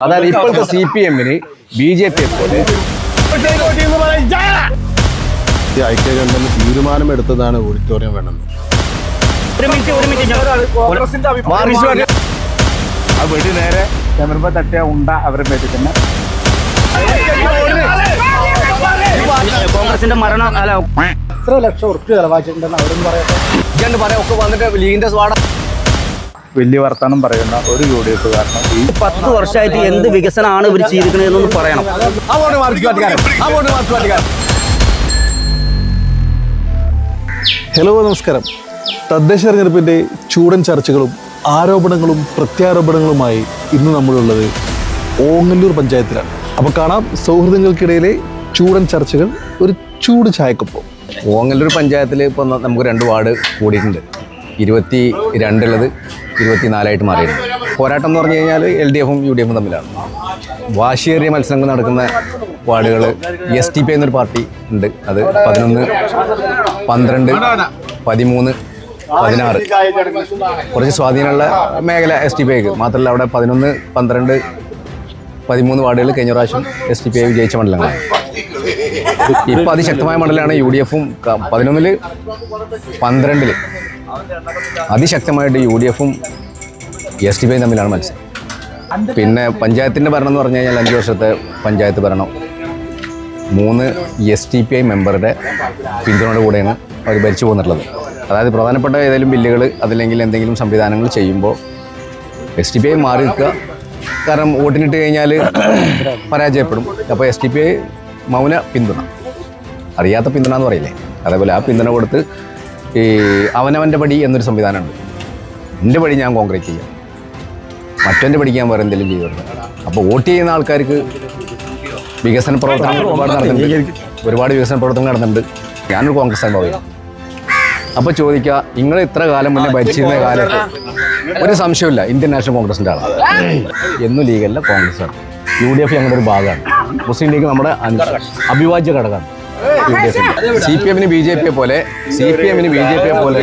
അതായത് ഇപ്പോഴത്തെ C P എമ്മിന് ബി ജെ പി പോലെ ഈ ഐക്യകണ്ഠന് തീരുമാനമെടുത്തതാണ് ഓഡിറ്റോറിയം വേണമെന്ന് ഒരു മിനിറ്റ് ഒരു മിനിറ്റ് മാർക്സിസ്റ്റ് പാർട്ടി ആ വെടി നേരെ. ചെമർമ്പ തട്ടിയ ഉണ്ട അവരെ മേത്തിൽ തന്നെ. കോൺഗ്രസിന്റെ മരണം അല്ല. എത്ര ലക്ഷം ഉറപ്പ് ചെലവാക്കിയിട്ടുണ്ടെന്ന് അവരും പറയട്ടെ. ഇജണ്ട് പറയാം ഒക്കെ വന്നിട്ട് ലീഗിന്റെ സ്വാട വലിയ വർത്തമാനം പറയുന്ന ഒരു യു ഡി എഫ് കാരണം ഈ പത്ത് വർഷമായിട്ട് എന്ത് വികസനമാണ് ഇവർ ചെയ്തിരിക്കുന്നതെന്നൊന്ന് പറയണം. ഹലോ നമസ്കാരം. തദ്ദേശ തെരഞ്ഞെടുപ്പിന്റെ ചൂടൻ ചർച്ചകളും ആരോപണങ്ങളും പ്രത്യാരോപണങ്ങളുമായി ഇന്ന് നമ്മളുള്ളത് ഓങ്ങല്ലൂർ പഞ്ചായത്തിലാണ്. അപ്പോൾ കാണാം സൗഹൃദങ്ങൾക്കിടയിലെ ചൂടൻ ചർച്ചകൾ ഒരു ചൂട് ചായക്കൊപ്പം. ഓങ്ങല്ലൂർ പഞ്ചായത്തിൽ ഇപ്പോൾ നമുക്ക് രണ്ട് വാർഡ് കൂടിയിട്ടുണ്ട്. ഇരുപത്തി രണ്ടുള്ളത് ഇരുപത്തിനാലായിട്ട് മാറിയിരുന്നു. പോരാട്ടം എന്ന് പറഞ്ഞു കഴിഞ്ഞാൽ എൽ ഡി എഫും യു ഡി എഫും തമ്മിലാണ്. വാശിയേറിയ മത്സരങ്ങൾ നടക്കുന്ന വാർഡുകൾ എസ് ടി പി എന്നൊരു പാർട്ടി ഉണ്ട്. അത് പതിനൊന്ന് പന്ത്രണ്ട് പതിമൂന്ന് പതിനാറ്. കുറച്ച് സ്വാധീനമുള്ള മേഖല എസ് ടി പി ഐക്ക് മാത്രമല്ല അവിടെ പതിനൊന്ന് പന്ത്രണ്ട് പതിമൂന്ന് വാർഡുകൾ കഴിഞ്ഞ പ്രാവശ്യം എസ് ടി പി ഐ വിജയിച്ച മണ്ഡലങ്ങളാണ്. ഇപ്പോൾ അതിശക്തമായ മണ്ഡലമാണ് യു ഡി എഫും പതിനൊന്നിൽ പന്ത്രണ്ടിൽ. അതിശക്തമായിട്ട് യു ഡി എഫും എസ് ഡി പിയും തമ്മിലാണ് മത്സരം. പിന്നെ പഞ്ചായത്തിന്റെ ഭരണം എന്ന് പറഞ്ഞു കഴിഞ്ഞാൽ അഞ്ച് വർഷത്തെ പഞ്ചായത്ത് ഭരണം. മൂന്ന് എസ് ടി പി ഐ മെമ്പറുടെ പിന്തുണയുടെ കൂടെയാണ് അവർ ഭരിച്ചു പോന്നിട്ടുള്ളത്. അതായത് പ്രധാനപ്പെട്ട ഏതെങ്കിലും ബില്ലുകൾ അതല്ലെങ്കിൽ എന്തെങ്കിലും സംവിധാനങ്ങൾ ചെയ്യുമ്പോൾ എസ് ടി പി ഐ മാറി നിൽക്കുക. കാരണം വോട്ടിനിട്ട് കഴിഞ്ഞാൽ പരാജയപ്പെടും. അപ്പോൾ എസ് ടി പി ഐ മൗന പിന്തുണ. അറിയാത്ത പിന്തുണ എന്ന് പറയില്ലേ? അതേപോലെ ആ പിന്തുണ കൊടുത്ത് ഈ അവനവന്റെ പടി എന്നൊരു സംവിധാനമുണ്ട്. എന്റെ പടി ഞാൻ കോൺക്രീറ്റ് ചെയ്യാം. മറ്റവന്റെ പഠിക്കാൻ വേറെ എന്തെങ്കിലും ചെയ്തു അപ്പോൾ വോട്ട് ചെയ്യുന്ന ആൾക്കാർക്ക് വികസന പ്രവർത്തനങ്ങൾ ഒരുപാട് നടന്നിട്ടുണ്ട്. ഒരുപാട് വികസന പ്രവർത്തനങ്ങൾ നടന്നിട്ടുണ്ട്. ഞാനൊരു കോൺഗ്രസ് അനുഭവിക്കാം അപ്പോൾ ചോദിക്കുക നിങ്ങൾ ഇത്ര കാലം മുന്നേ ഭരിച്ചിരുന്ന കാലത്ത് ഒരു സംശയമില്ല ഇന്ത്യൻ നാഷണൽ കോൺഗ്രസിന്റെ ആളാണ്. എന്നും ലീഗല്ല കോൺഗ്രസ്സാണ്. യു ഡി എഫ് ഞങ്ങളുടെ ഒരു ഭാഗമാണ്. മുസ്ലിം ലീഗ് നമ്മുടെ അഭിവാജ്യ ഘടകമാണ്. യു ഡി എഫിന്റെ സി പി എമ്മിന് ബി ജെ പിയെ പോലെ സി പി എമ്മിന് ബി ജെ പിയെ പോലെ.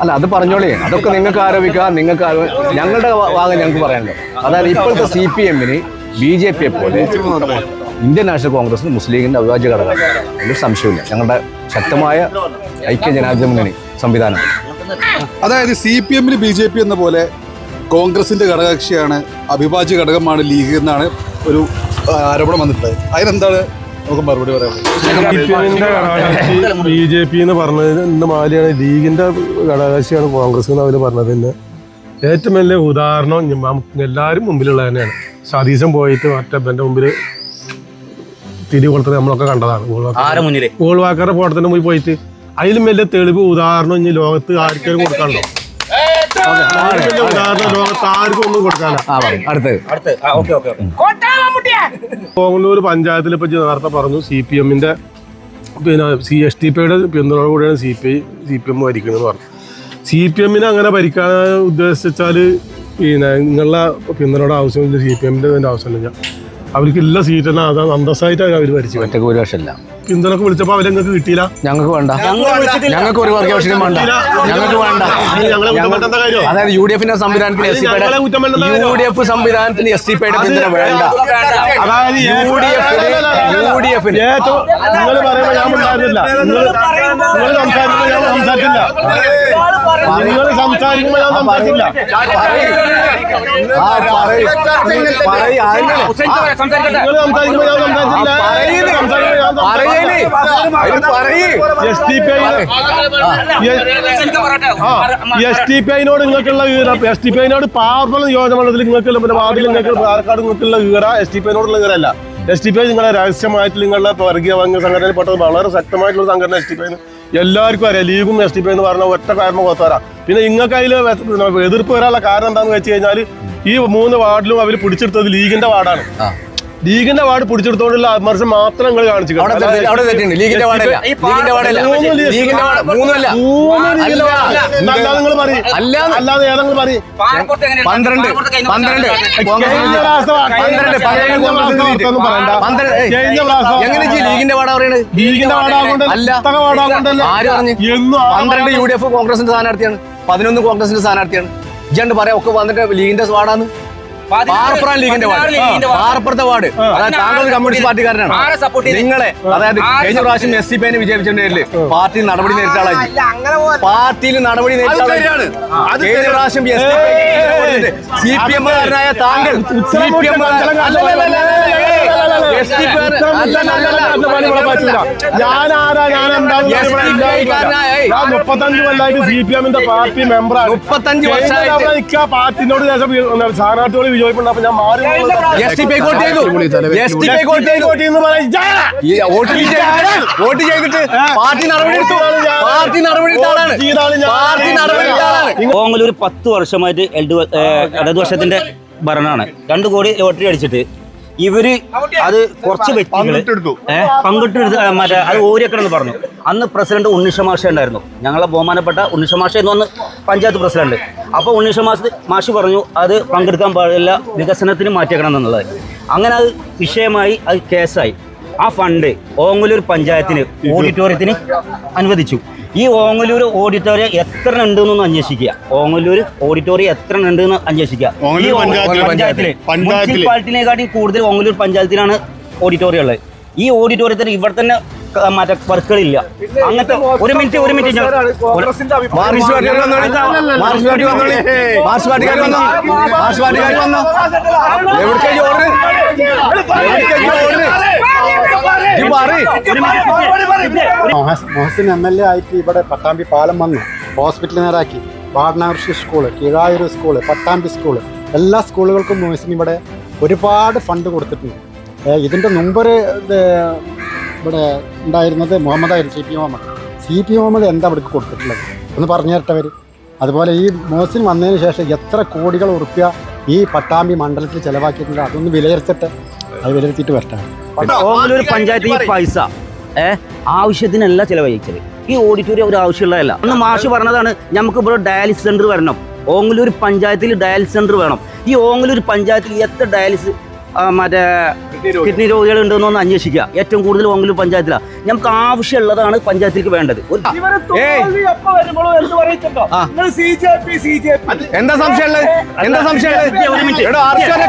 അല്ല അത് പറഞ്ഞോളേ. അതൊക്കെ നിങ്ങൾക്ക് ആരോപിക്കാം നിങ്ങൾക്ക് ഞങ്ങളുടെ ഭാഗം ഞങ്ങൾക്ക് പറയാനുള്ളത് അതായത് ഇപ്പോഴത്തെ സി പി എമ്മിന് ബി ജെ പിയെ പോലെ ഇന്ത്യൻ നാഷണൽ കോൺഗ്രസ് മുസ്ലിം ലീഗിന്റെ അവിഭാജ്യ ഘടകമാണ് ഒരു സംശയമില്ല ഞങ്ങളുടെ ശക്തമായ ഐക്യ ജനാധിപത്യ മുന്നണി സംവിധാനം. അതായത് സി പി എമ്മിന് ബി ജെ പി എന്ന പോലെ കോൺഗ്രസിന്റെ ഘടകകക്ഷിയാണ് അവിഭാജ്യ ഘടകമാണ് ലീഗ് എന്നാണ് ഒരു ആരോപണം വന്നിട്ടുള്ളത്. അതിനെന്താണ് നമുക്ക് മറുപടി പറയാം. ബി ജെ പി എന്ന് പറഞ്ഞത് ഇന്ന് മാലിയാണ്. ലീഗിന്റെ ഘടകകക്ഷിയാണ് കോൺഗ്രസ് എന്ന് അവർ പറഞ്ഞത് തന്നെ ഏറ്റവും വലിയ ഉദാഹരണം നമുക്ക് എല്ലാവരും മുമ്പിലുള്ള തന്നെയാണ്. സതീശൻ പോയിട്ട് മറ്റേ മുമ്പിൽ തിരി കൊടുത്തത് നമ്മളൊക്കെ കണ്ടതാണ്. ആരെ മുന്നിൽ? ഗോൾവാക്കറുടെ ഫോട്ടത്തിന്റെ മുമ്പിൽ പോയിട്ട് അതിലും വലിയ തെളിവ് ഉദാഹരണം ഇനി ലോകത്ത് ആർക്കും വലിയ ഉദാഹരണം ലോകത്ത് ആർക്കും ഒന്നും കൊടുക്കാനില്ല ആ പറയും. അടുത്തത്. കോങ്ങല്ലൂർ പഞ്ചായത്തിൽ പറ്റി നേരത്തെ പറഞ്ഞു സി പി എമ്മിന്റെ പിന്നെ സി എസ് ടി പിയുടെ പിന്തുണ കൂടിയാണ് C P I C P M ഭരിക്കുന്നത് പറഞ്ഞു. സി പി എമ്മിനെ അങ്ങനെ ഭരിക്കാൻ ഉദ്ദേശിച്ചാൽ പിന്നെ നിങ്ങളുടെ പിന്തുണയുടെ ആവശ്യമില്ല സി പി എമ്മിന്റെ ആവശ്യമില്ല. അവർക്ക് ഇല്ല സീറ്റ് തന്നെ അതാണ് അന്തസ്സായിട്ടാണ് അവർ ഭരിച്ചു ഒറ്റയ്ക്ക് ഒരു വർഷമല്ല പിന്തുണക്ക് വിളിച്ചപ്പോൾ അവരങ്ങൾക്ക് കിട്ടിയില്ല ഞങ്ങൾക്ക് വേണ്ട ഞങ്ങൾക്ക് ഒരു വർഗ വിഷയം വേണ്ട ഞങ്ങൾക്ക് വേണ്ട അതായത് യു ഡി എഫിന്റെ സംവിധാനത്തിന് എസ് വേണ്ടെന്നാ യു ഡി എഫ് സംവിധാനത്തിന് എസ് ടി പിയുടെ പിന്തുണ വേണ്ട അതായത് യു ഡി എഫിന് യു ഡി എഫിന് നിങ്ങൾ പറയുമ്പോൾ ഞാൻ ഉണ്ടായിരുന്നില്ല നിങ്ങൾ നിങ്ങൾ സംസാരിക്കുമ്പോൾ ഞാൻ സംസാരിച്ചില്ല നിങ്ങൾ സംസാരിക്കുമ്പോൾ ഞാൻ സംസാരിച്ചില്ല. നിങ്ങൾ സംസാരിക്കുമ്പോൾ ഞാൻ സംസാരിച്ചില്ല. S T P S T P ഐനോട് നിങ്ങൾക്കുള്ള ഈറ എസ് ടി പി ഐനോട് പവർഫുൾ നിയോജകമണ്ഡലത്തിൽ നിങ്ങൾക്കുള്ള പിന്നെ വാർഡിൽ നിങ്ങൾക്ക് പാലക്കാട് നിങ്ങൾക്കുള്ള ഈറ എസ് ടി പി ഐനോടുള്ള ഈറല്ല എസ് ടി പി ഐ നിങ്ങളെ രഹസ്യമായിട്ട് നിങ്ങളുടെ വർഗീയ വർഗ സംഘടനയിൽപ്പെട്ടത് വളരെ ശക്തമായിട്ടുള്ള സംഘടന എസ് ടി പി ഐ എല്ലാവർക്കും അറിയാം. ലീഗും എസ് ഡി പി എന്ന് പറഞ്ഞ ഒറ്റ കാരണം കോത്തവരാ പിന്നെ നിങ്ങൾക്ക് അതിൽ എതിർപ്പ് വരാനുള്ള കാരണം എന്താണെന്ന് വെച്ച് കഴിഞ്ഞാൽ ഈ മൂന്ന് വാർഡിലും അവർ പിടിച്ചെടുത്തത് ലീഗിന്റെ വാർഡാണ്. ലീഗിന്റെ വാർഡ് പിടിച്ചെടുത്തോണ്ടുള്ള ആത്മർശം മാത്രം നിങ്ങൾ കാണിച്ചു. അല്ലാതെ ഏതെങ്കിലും പറയും. പന്ത്രണ്ട്. എങ്ങനെ ലീഗിന്റെ വാടാ പറയണത് ലീഗിന്റെ പന്ത്രണ്ട് യു ഡി എഫ് കോൺഗ്രസിന്റെ സ്ഥാനാർത്ഥിയാണ്. പതിനൊന്ന് കോൺഗ്രസിന്റെ സ്ഥാനാർത്ഥിയാണ്. ഇജണ്ട് പറയാം ഒക്കെ വന്നിട്ട് ലീഗിന്റെ വാർഡാന്ന് പാർപ്പുറം ലീഗിന്റെ വാർഡ്. ലീഗിന്റെ വാർഡ്. പാർപ്പുറത്തെ വാർഡ്. അതായത് താങ്കൾ കമ്മ്യൂണിസ്റ്റ് പാർട്ടിക്കാരനാണ്? നിങ്ങളെ അതായത് കഴിഞ്ഞ പ്രാവശ്യം എസ് സി പേനെ വിജയിച്ചതിന്റെ പേരിൽ പാർട്ടി നടപടി നേരിട്ട ആളായി പാർട്ടിയിൽ നടപടി നേരിട്ട ആളായി. കഴിഞ്ഞ പ്രാവശ്യം എസ് സി പി എം കാരനായ താങ്കൾ സി പി എം ഞാൻ. ഞാൻ മുപ്പത്തഞ്ച് കൊല്ലായിട്ട് സി പി എമ്മിന്റെ പാർട്ടി മെമ്പറാണ് മുപ്പത്തഞ്ച് വർഷമായിട്ട് എനിക്ക് ആ പാർട്ടിനോട് ശേഷം സ്ഥാനാർത്ഥിയോട് വിജയിപ്പുണ്ട് അപ്പൊ ഞാൻ മാറി വോട്ട് ചെയ്തിട്ട് പാർട്ടി പാർട്ടി ആളാണ് പാർട്ടി ആളാണ് പത്ത് വർഷമായിട്ട് ഇടതുവശത്തിന്റെ ഇടതുപക്ഷത്തിന്റെ ഭരണമാണ് രണ്ട് കോടി ലോട്ടറി അടിച്ചിട്ട് ഇവർ അത് കുറച്ച് വ്യക്തികൾ പങ്കിട്ടെടുത്ത്. മറ്റേ അത് ഓരിയക്കണമെന്ന് പറഞ്ഞു. അന്ന് പ്രസിഡന്റ് ഉണ്ണിഷമാഷ ഉണ്ടായിരുന്നു. ഞങ്ങളെ ബഹുമാനപ്പെട്ട ഉണ്ണിഷമാഷ എന്ന് വന്ന് പഞ്ചായത്ത് പ്രസിഡന്റ്. അപ്പോൾ ഉണ്ണിഷമാഷ മാഷ് പറഞ്ഞു അത് പങ്കെടുക്കാൻ പാടില്ല വികസനത്തിന് മാറ്റിയേക്കണം എന്നുള്ളത്. അങ്ങനെ അത് വിഷയമായി അത് കേസായി. ആ ഫണ്ട് ഓങ്ങലൂർ പഞ്ചായത്തിന് ഓഡിറ്റോറിയത്തിന് അനുവദിച്ചു. ഈ ഓങ്ങലൂർ ഓഡിറ്റോറിയം എത്ര ഉണ്ട് എന്നൊന്ന് അന്വേഷിക്കുക. ഓങ്ങലൂർ ഓഡിറ്റോറിയം എത്ര ഉണ്ട് എന്ന് അന്വേഷിക്കുക. ഈ പഞ്ചായത്തിലെ കൂടുതൽ ഓങ്ങലൂർ പഞ്ചായത്തിലാണ് ഓഡിറ്റോറിയം ഉള്ളത്. ഈ ഓഡിറ്റോറിയത്തിന് ഇവിടെ തന്നെ മറ്റേ വർക്കുകളില്ല. അങ്ങനത്തെ ഒരു മിനിറ്റ് ഒരു മിനിറ്റ് ഞാൻ- മാർക്സിസ്റ്റ് പാർട്ടിക്കാർ വന്നോളി മാർക്സിസ്റ്റ് പാർട്ടി വന്നോളി മാർക്സിസ്റ്റ് പാർട്ടിക്കാർ വന്നോ മാർക്സിസ്റ്റ് പാർട്ടിക്കാർ വന്നോ എവിടേക്കാ ഈ ഓർഡർ എവിടേക്കാ ഈ ഓർഡർ ഈ പറയ് ഒരു മിനിറ്റ് ഒരു മോഹസ്- മോഹസിൻ എം എൽ എ ആയിട്ട് ഇവിടെ പട്ടാമ്പി പാലം വന്നു. ഹോസ്പിറ്റൽ നേരാക്കി. വാടനാകൃഷി school Keezhayur school Pattambi school എല്ലാ സ്കൂളുകൾക്കും മൊഹസിൻ ഇവിടെ ഒരുപാട് ഫണ്ട് കൊടുത്തിട്ടുണ്ട്. ഇതിന്റെ മുമ്പൊരു ഇവിടെ ഉണ്ടായിരുന്നത് മുഹമ്മദായിരുന്നു C P Muhammad. C P Muhammad എന്താ അവിടേക്ക് കൊടുത്തിട്ടുള്ളത്? ഒന്ന് പറഞ്ഞു തരട്ടവർ അതുപോലെ ഈ മോസിൻ വന്നതിന് ശേഷം എത്ര കോടികൾ ഉറുപ്പ്യ ഈ പട്ടാമ്പി മണ്ഡലത്തിൽ ചിലവാക്കിയിട്ടുണ്ട്? അതൊന്ന് വിലയിരുത്തിട്ട്. അത് വിലയിരുത്തിയിട്ട് വരട്ടെ. പഞ്ചായത്ത് ഈ പൈസ. ആവശ്യത്തിനല്ല ചിലവഴിച്ചത് ഈ ഓഡിറ്റോറിയം ഒരു ആവശ്യമുള്ളതല്ല. അന്ന് മാഷ് പറഞ്ഞതാണ് നമുക്ക് ഇവിടെ ഡയാലിസിസ് സെന്റർ വരണം. ഓങ്ങലൂർ പഞ്ചായത്തിൽ ഡയാലിസിസ് സെന്റർ വേണം. ഈ ഓങ്ങലൂർ പഞ്ചായത്തിൽ എത്ര ഡയാലിസിസ് ആ, മറ്റേ കിഡ്നി രോഗികൾ. ഉണ്ടെന്നൊന്ന് അന്വേഷിക്കുക. ഏറ്റവും കൂടുതൽ ഓങ്ങലൂർ പഞ്ചായത്തിലാണ് നമുക്ക് ആവശ്യമുള്ളതാണ് പഞ്ചായത്തിലേക്ക് വേണ്ടത്. എന്താ സംശയമുള്ളത്? എന്താ സംശയമുള്ളത്?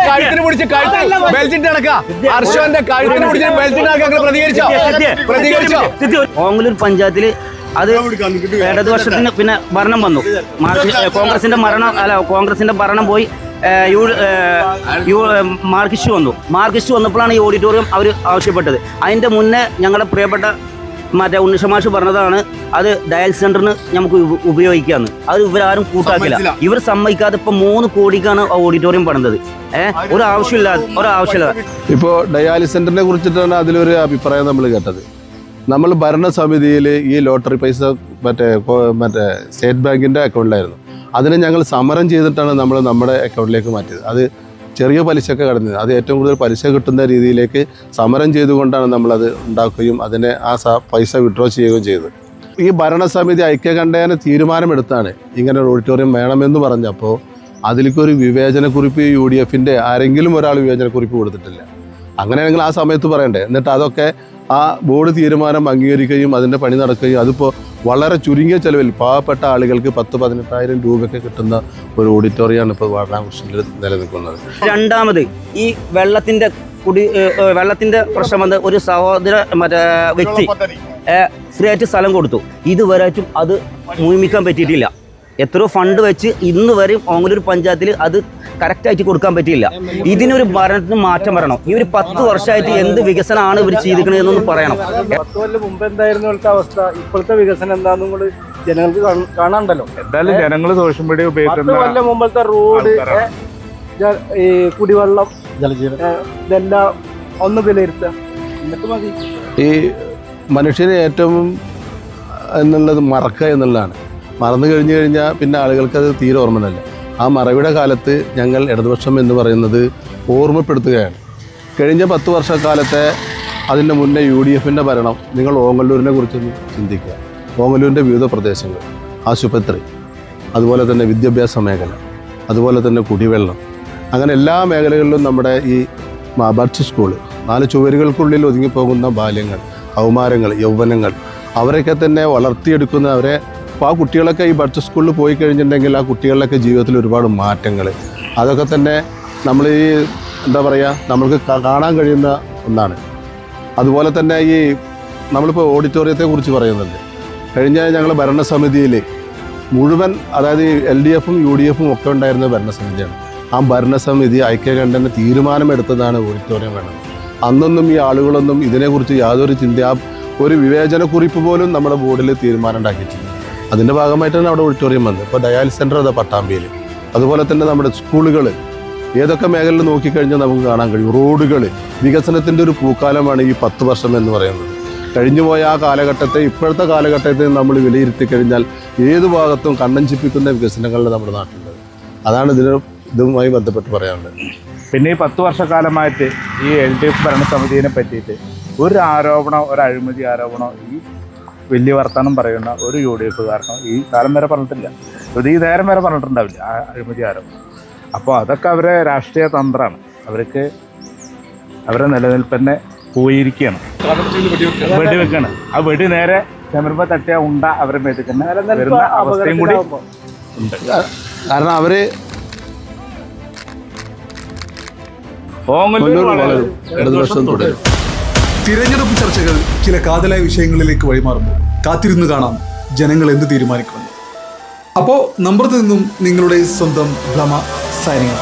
കഴുത്തിന് പിടിച്ച് കഴുത്ത് ബെൽറ്റിട്ട് നടക്കുക ഹർഷന്റെ കഴുത്തിന് പിടിച്ച് ബെൽറ്റിട്ട് നടക്കുക പ്രതികരിച്ചോ? പ്രതികരിച്ചോ? ഓങ്ങലൂർ പഞ്ചായത്തിൽ അത് ഇടതുപക്ഷത്തിന് പിന്നെ ഭരണം വന്നു. കോൺഗ്രസിന്റെ മരണം അല്ല കോൺഗ്രസിന്റെ ഭരണം പോയി. മാർക്സിസ്റ്റ് വന്നു. മാർഗിച്ചു വന്നപ്പോഴാണ് ഈ ഓഡിറ്റോറിയം അവർ ആവശ്യപ്പെട്ടത്. അതിന്റെ മുന്നേ ഞങ്ങളുടെ പ്രിയപ്പെട്ട മറ്റേ ഉണ്ണിഷമാഷ് പറഞ്ഞതാണ് അത് ഡയൽ സെന്ററിന് നമുക്ക് ഉപ- ഉപയോഗിക്കാന്ന്. അത് ഇവരാരും കൂട്ടാക്കില്ല. ഇവർ സമ്മതിക്കാതെ ഇപ്പൊ മൂന്ന് കോടിക്കാണ് ആ ഓഡിറ്റോറിയം പണിതത്. ഏഹ് ഒരു ആവശ്യമില്ല ഒരു ആവശ്യമില്ല ഇപ്പോൾ ഡയാലിസ് സെന്ററിനെ കുറിച്ചിട്ടാണ് അതിലൊരു അഭിപ്രായം നമ്മൾ കേട്ടത്. നമ്മൾ ഭരണസമിതിയിൽ ഈ ലോട്ടറി പൈസ മറ്റേ മറ്റേ സ്റ്റേറ്റ് ബാങ്കിന്റെ അക്കൗണ്ടിലായിരുന്നു. അതിനെ ഞങ്ങൾ സമരം ചെയ്തിട്ടാണ് നമ്മൾ നമ്മുടെ അക്കൗണ്ടിലേക്ക് മാറ്റിയത്. അത് ചെറിയ പലിശയൊക്കെ കടന്നത് അത് ഏറ്റവും കൂടുതൽ പലിശ കിട്ടുന്ന രീതിയിലേക്ക് സമരം ചെയ്തുകൊണ്ടാണ് നമ്മളത് ഉണ്ടാക്കുകയും അതിനെ ആ പൈസ വിഡ്രോ ചെയ്യുകയും ചെയ്തത്. ഈ ഭരണസമിതി ഐക്യകണ്ഠേന തീരുമാനമെടുത്താണ് ഇങ്ങനെ ഒരു ഓഡിറ്റോറിയം വേണമെന്ന് പറഞ്ഞപ്പോൾ അതിലേക്കൊരു വിവേചനക്കുറിപ്പ് യു ഡി എഫിന്റെ ആരെങ്കിലും ഒരാൾ വിവേചനക്കുറിപ്പ് കൊടുത്തിട്ടില്ല. അങ്ങനെയാണെങ്കിൽ ആ സമയത്ത് പറയണ്ടേ. എന്നിട്ട് അതൊക്കെ ആ ബോർഡ് തീരുമാനം അംഗീകരിക്കുകയും അതിന്റെ പണി നടക്കുകയും അതിപ്പോൾ വളരെ ചുരുങ്ങിയ ചിലവിൽ പാവപ്പെട്ട ആളുകൾക്ക് പത്ത് പതിനെട്ടായിരം രൂപയൊക്കെ കിട്ടുന്ന ഒരു ഓഡിറ്റോറിയമാണ് ഇപ്പോൾ വാടാമൃഷ്ണനിൽ നിലനിൽക്കുന്നത്. രണ്ടാമത് ഈ വെള്ളത്തിന്റെ കുടി വെള്ളത്തിന്റെ പ്രശ്നം വന്ന് ഒരു സഹോദര മറ്റേ വ്യക്തി ഫ്രീ ആയിട്ട് സ്ഥലം കൊടുത്തു. ഇതുവരെയായിട്ടും അത് മുഴുമിക്കാൻ പറ്റിയിട്ടില്ല. എത്രയോ ഫണ്ട് വെച്ച് ഇന്ന് വരെയും ഓങ്ങലൂർ പഞ്ചായത്തിൽ അത് കറക്റ്റായിട്ട് കൊടുക്കാൻ പറ്റിയില്ല. ഇതിനൊരു ഭരണത്തിന് മാറ്റം വരണം. ഈ ഒരു പത്ത് വർഷമായിട്ട് എന്ത് വികസനമാണ് ഇവർ ചെയ്തിരിക്കുന്നത് എന്നൊന്ന് പറയണം. പത്ത് കൊല്ലം മുമ്പ് എന്തായിരുന്നു ഇവിടുത്തെ അവസ്ഥ? ഇപ്പോഴത്തെ വികസനം എന്താണെന്നും കൂടി ജനങ്ങൾക്ക് കാണ- കാണാണ്ടല്ലോ. എന്തായാലും ജനങ്ങൾ സോഷ്യൽ മീഡിയ പത്ത് ഉപയോഗിക്കുന്ന കൊല്ലം മുമ്പത്തെ റോഡ് ഈ കുടിവെള്ളം ഇതെല്ലാം ഒന്ന് വിലയിരുത്തുക. എന്നിട്ട് മതി. ഈ മനുഷ്യന് ഏറ്റവും എന്നുള്ളത് മറക്കുക എന്നുള്ളതാണ്. മറന്നു കഴിഞ്ഞു കഴിഞ്ഞാൽ പിന്നെ ആളുകൾക്ക് അത് തീരെ ഓർമ്മയില്ല ആ മറവിയുടെ കാലത്ത് ഞങ്ങൾ ഇടതുപക്ഷം എന്ന് പറയുന്നത് ഓർമ്മപ്പെടുത്തുകയാണ്. കഴിഞ്ഞ പത്ത് വർഷക്കാലത്തെ അതിന്റെ മുന്നേ യു ഡി എഫിന്റെ ഭരണം നിങ്ങൾ ഓങ്ങല്ലൂരിനെ കുറിച്ചൊന്ന് ചിന്തിക്കുക. ഓങ്ങല്ലൂരിന്റെ വിവിധ പ്രദേശങ്ങൾ ആശുപത്രി അതുപോലെ തന്നെ വിദ്യാഭ്യാസ മേഖല അതുപോലെ തന്നെ കുടിവെള്ളം അങ്ങനെ എല്ലാ മേഖലകളിലും നമ്മുടെ ഈ ബഡ്സ് സ്കൂൾ നാല് ചുവരുകൾക്കുള്ളിൽ ഒതുങ്ങിപ്പോകുന്ന ബാല്യങ്ങൾ കൗമാരങ്ങൾ യൗവനങ്ങൾ അവരെയൊക്കെ തന്നെ വളർത്തിയെടുക്കുന്ന അവരെ അപ്പോൾ ആ കുട്ടികളൊക്കെ ഈ ബഡ്ജറ്റ് സ്കൂളിൽ പോയി കഴിഞ്ഞിട്ടുണ്ടെങ്കിൽ ആ കുട്ടികളിലൊക്കെ ജീവിതത്തിൽ ഒരുപാട് മാറ്റങ്ങൾ അതൊക്കെ തന്നെ നമ്മൾ ഈ എന്താ പറയുക നമ്മൾക്ക് കാണാൻ കഴിയുന്ന ഒന്നാണ്. അതുപോലെ തന്നെ ഈ നമ്മളിപ്പോൾ ഓഡിറ്റോറിയത്തെ കുറിച്ച് പറയുന്നുണ്ട്. കഴിഞ്ഞ ഞങ്ങൾ ഭരണസമിതിയിൽ മുഴുവൻ അതായത് എൽ ഡി എഫും യു ഡി എഫും ഒക്കെ ഉണ്ടായിരുന്ന ഭരണസമിതിയാണ്. ആ ഭരണസമിതി ഐക്യകണ്ഠന് തീരുമാനമെടുത്തതാണ് ഓഡിറ്റോറിയം വേണം. അന്നൊന്നും ഈ ആളുകളൊന്നും ഇതിനെക്കുറിച്ച് യാതൊരു ചിന്ത ഒരു വിവേചനക്കുറിപ്പ് പോലും നമ്മുടെ ബോർഡിൽ തീരുമാനം ഉണ്ടാക്കിയിട്ടില്ല. അതിന്റെ ഭാഗമായിട്ടാണ് അവിടെ ഓഡിറ്റോറിയം വന്നത്. ഇപ്പോൾ ഡയാലിസ് സെന്റർ അതാ പട്ടാമ്പിയിൽ അതുപോലെ തന്നെ നമ്മുടെ സ്കൂളുകൾ ഏതൊക്കെ മേഖലയിൽ നോക്കിക്കഴിഞ്ഞാൽ നമുക്ക് കാണാൻ കഴിയും. റോഡുകൾ വികസനത്തിന്റെ ഒരു പൂക്കാലമാണ് ഈ പത്ത് വർഷം എന്ന് പറയുന്നത്. കഴിഞ്ഞുപോയ ആ കാലഘട്ടത്തെ ഇപ്പോഴത്തെ കാലഘട്ടത്തെ നമ്മൾ വിലയിരുത്തി കഴിഞ്ഞാൽ ഏത് ഭാഗത്തും കണ്ണഞ്ചിപ്പിക്കുന്ന വികസനങ്ങളിൽ നമ്മുടെ നാട്ടിലുള്ളത്. അതാണ് ഇതിന് ഇതുമായി ബന്ധപ്പെട്ട് പറയാനുള്ളത്. പിന്നെ ഈ പത്ത് വർഷക്കാലമായിട്ട് ഈ എൽ ഡി എഫ് ഭരണസമിതിയെ പറ്റിയിട്ട് ഒരു ആരോപണോ ഒരു അഴിമതി ആരോപണോ ഈ വലിയ വർത്തമാനം പറയുന്ന ഒരു യു ഡി എഫ് കാരണം ഈ കാലം വരെ പറഞ്ഞിട്ടില്ല. ഇത് ഈ നേരം വരെ പറഞ്ഞിട്ടുണ്ടാവില്ല ആ അഴിമതി ആരോപണം അപ്പോൾ അതൊക്കെ അവരെ രാഷ്ട്രീയ തന്ത്രമാണ് അവർക്ക് അവരെ നിലനിൽപ്പന്നെ പോയിരിക്കുകയാണ് വെടിവെക്കാണ്. ആ വെടി നേരെ ചെമരുമ്പ തട്ടിയ ഉണ്ട അവരെ മേടിക്കുന്ന വരുന്ന അവസ്ഥയും കൂടി ഉണ്ട്. കാരണം അവർ ഓങ്ങല്ലൂർ വളരും തുടരും തിരഞ്ഞെടുപ്പ് ചർച്ചകൾ ചില കാതലായ വിഷയങ്ങളിലേക്ക് വഴിമാറുമ്പോൾ കാത്തിരുന്ന് കാണാം ജനങ്ങൾ എന്ത് തീരുമാനിക്കുമെന്ന്. അപ്പോൾ നമ്പറത്തിൽ നിന്നും നിങ്ങളുടെ സ്വന്തം ഭ്രമ സൈനിങ്